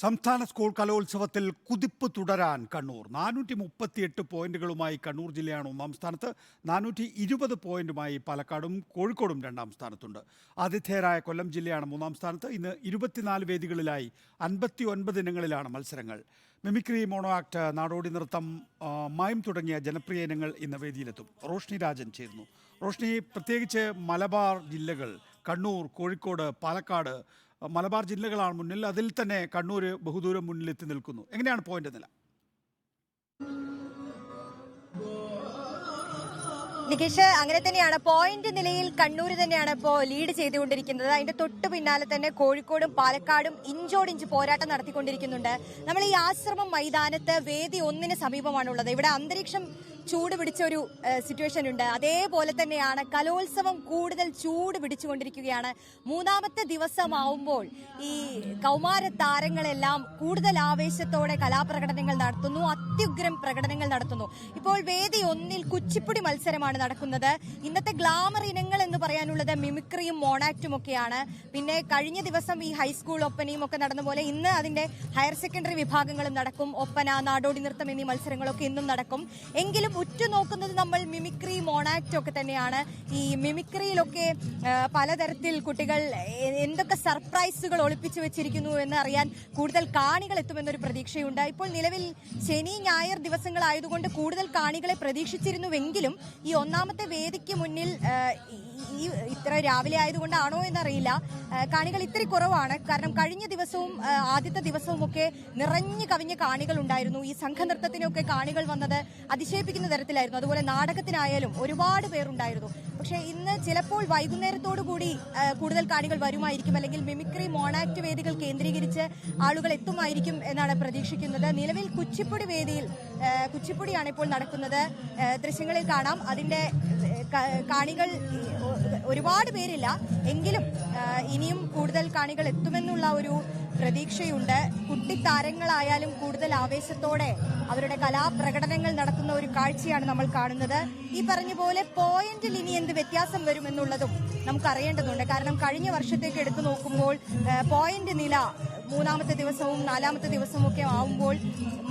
സംസ്ഥാന സ്കൂൾ കലോത്സവത്തിൽ കുതിപ്പ് തുടരാൻ കണ്ണൂർ. നാനൂറ്റി മുപ്പത്തിയെട്ട് പോയിന്റുകളുമായി കണ്ണൂർ ജില്ലയാണ് ഒന്നാം സ്ഥാനത്ത്. നാനൂറ്റി ഇരുപത് പോയിന്റുമായി പാലക്കാടും കോഴിക്കോടും രണ്ടാം സ്ഥാനത്തുണ്ട്. ആതിഥേയരായ കൊല്ലം ജില്ലയാണ് മൂന്നാം സ്ഥാനത്ത്. ഇന്ന് ഇരുപത്തിനാല് വേദികളിലായി അൻപത്തി ഒൻപത് ഇനങ്ങളിലാണ് മത്സരങ്ങൾ. മിമിക്രി മോണോ ആക്ട് നാടോടി നൃത്തം മായം തുടങ്ങിയ ജനപ്രിയ ഇനങ്ങൾ ഇന്ന് വേദിയിലെത്തും. റോഷ്നി രാജൻ ചേരുന്നു. റോഷ്നി പ്രത്യേകിച്ച് മലബാർ ജില്ലകൾ കണ്ണൂർ കോഴിക്കോട് പാലക്കാട് മലബാർ ജില്ലകളാണ് മുന്നിൽ. അതിൽ തന്നെ കണ്ണൂർ ബഹുദൂരം മുന്നിലെത്തി നിൽക്കുന്നു. എങ്ങനെയാണ് പോയിന്റ് നില? നികേഷ് അങ്ങനെ തന്നെയാണ്. പോയിന്റ് നിലയിൽ കണ്ണൂർ തന്നെയാണ് ഇപ്പോൾ ലീഡ് ചെയ്തുകൊണ്ടിരിക്കുന്നത്. അതിന്റെ തൊട്ട് പിന്നാലെ തന്നെ കോഴിക്കോടും പാലക്കാടും ഇഞ്ചോടിഞ്ച് പോരാട്ടം നടത്തിക്കൊണ്ടിരിക്കുന്നുണ്ട്. നമ്മൾ ഈ ആശ്രമം മൈതാനത്ത് വേദി ഒന്നിന് സമീപമാണുള്ളത്. ഇവിടെ അന്തരീക്ഷം ചൂട് പിടിച്ച ഒരു സിറ്റുവേഷൻ ഉണ്ട്. അതേപോലെ തന്നെയാണ് കലോത്സവം കൂടുതൽ ചൂട് പിടിച്ചുകൊണ്ടിരിക്കുകയാണ്. മൂന്നാമത്തെ ദിവസമാവുമ്പോൾ ഈ കൗമാര താരങ്ങളെല്ലാം കൂടുതൽ ആവേശത്തോടെ കലാപ്രകടനങ്ങൾ നടത്തുന്നു അത്യുഗ്രം പ്രകടനങ്ങൾ നടത്തുന്നു. ഇപ്പോൾ വേദി ഒന്നിൽ കുച്ചിപ്പുടി മത്സരമാണ് നടക്കുന്നത്. ഇന്നത്തെ ഗ്ലാമർ ഇനങ്ങൾ എന്ന് പറയാനുള്ളത് മിമിക്രിയും മോണാക്റ്റും ഒക്കെയാണ്. പിന്നെ കഴിഞ്ഞ ദിവസം ഈ ഹൈസ്കൂൾ ഒപ്പനയും ഒക്കെ നടന്ന പോലെ ഇന്ന് അതിന്റെ ഹയർ സെക്കൻഡറി വിഭാഗങ്ങളും നടക്കും. ഒപ്പന നാടോടി നൃത്തം എന്നീ മത്സരങ്ങളൊക്കെ ഇന്നും നടക്കും. എങ്കിലും ഉറ്റുനോക്കുന്നത് നമ്മൾ മിമിക്രി മോണാക്റ്റ് ഒക്കെ തന്നെയാണ്. ഈ മിമിക്രിയിലൊക്കെ പലതരത്തിൽ കുട്ടികൾ എന്തൊക്കെ സർപ്രൈസുകൾ ഒളിപ്പിച്ചു വെച്ചിരിക്കുന്നു എന്ന് അറിയാൻ കൂടുതൽ കാണികൾ എത്തുമെന്നൊരു പ്രതീക്ഷയുണ്ട്. ഇപ്പോൾ നിലവിൽ ശനി ഞായർ ദിവസങ്ങളായതുകൊണ്ട് കൂടുതൽ കാണികളെ പ്രതീക്ഷിച്ചിരുന്നുവെങ്കിലും ഈ ഒന്നാമത്തെ വേദിക്ക് മുന്നിൽ ഈ- ഇത്ര രാവിലെ ആയതുകൊണ്ടാണോ എന്നറിയില്ല. കാണികൾ ഇത്തിരി കുറവാണ്. കാരണം കഴിഞ്ഞ ദിവസവും ആദ്യത്തെ ദിവസവും ഒക്കെ നിറഞ്ഞു കവിഞ്ഞ കാണികൾ ഉണ്ടായിരുന്നു. ഈ സംഘനൃത്തത്തിനൊക്കെ കാണികൾ വന്നത് അതിശയിപ്പിക്കുന്ന തരത്തിലായിരുന്നു. അതുപോലെ നാടകത്തിനായാലും ഒരുപാട് പേരുണ്ടായിരുന്നു. പക്ഷേ ഇന്ന് ചിലപ്പോൾ വൈകുന്നേരത്തോടു കൂടി കൂടുതൽ കാണികൾ വരുമായിരിക്കും. അല്ലെങ്കിൽ മിമിക്രി മോണാക്ട് വേദികൾ കേന്ദ്രീകരിച്ച് ആളുകൾ എത്തുമായിരിക്കും എന്നാണ് പ്രതീക്ഷിക്കുന്നത്. നിലവിൽ കുച്ചിപ്പുടി വേദിയിൽ കുച്ചിപ്പുടിയാണ് ഇപ്പോൾ നടക്കുന്നത്. ദൃശ്യങ്ങളിൽ കാണാം. അതിന്റെ കാണികൾ ഒരുപാട് പേരില്ല. എങ്കിലും ഇനിയും കൂടുതൽ കാണികൾ എത്തുമെന്നുള്ള ഒരു പ്രതീക്ഷയുണ്ട്. കുട്ടിത്താരങ്ങളായാലും കൂടുതൽ ആവേശത്തോടെ അവരുടെ കലാപ്രകടനങ്ങൾ നടത്തുന്ന ഒരു കാഴ്ചയാണ് നമ്മൾ കാണുന്നത്. ഈ പറഞ്ഞ പോലെ പോയിന്റിൽ ഇനി എന്ത് വ്യത്യാസം വരുമെന്നുള്ളതും നമുക്ക് അറിയേണ്ടതുണ്ട് കാരണം കഴിഞ്ഞ വർഷത്തേക്ക് എടുത്തു നോക്കുമ്പോൾ പോയിന്റ് നില മൂന്നാമത്തെ ദിവസവും നാലാമത്തെ ദിവസവും ഒക്കെ ആവുമ്പോൾ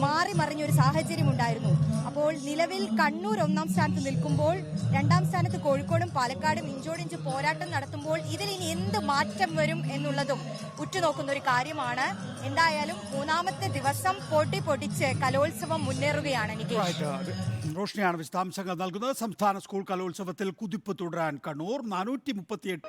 മാറി മറിഞ്ഞൊരു സാഹചര്യം ഉണ്ടായിരുന്നു അപ്പോൾ നിലവിൽ കണ്ണൂർ ഒന്നാം സ്ഥാനത്ത് നിൽക്കുമ്പോൾ രണ്ടാം സ്ഥാനത്ത് കോഴിക്കോടും പാലക്കാടും ഇഞ്ചോടിഞ്ച് പോരാട്ടം നടത്തുമ്പോൾ ഇതിൽ ഇനി എന്ത് മാറ്റം വരും എന്നുള്ളതും ഉറ്റുനോക്കുന്ന ഒരു കാര്യമാണ്. എന്തായാലും മൂന്നാമത്തെ ദിവസം പൊട്ടി പൊട്ടിച്ച് കലോത്സവം മുന്നേറുകയാണ് നികേഷ്. Right. റോഷ്നിയാണ് വിശദാംശങ്ങൾ നൽകുന്നത്. സംസ്ഥാന സ്കൂൾ കലോത്സവത്തിൽ കുതിപ്പ് തുടരാൻ കണ്ണൂർ നാനൂറ്റി മുപ്പത്തിയെട്ട്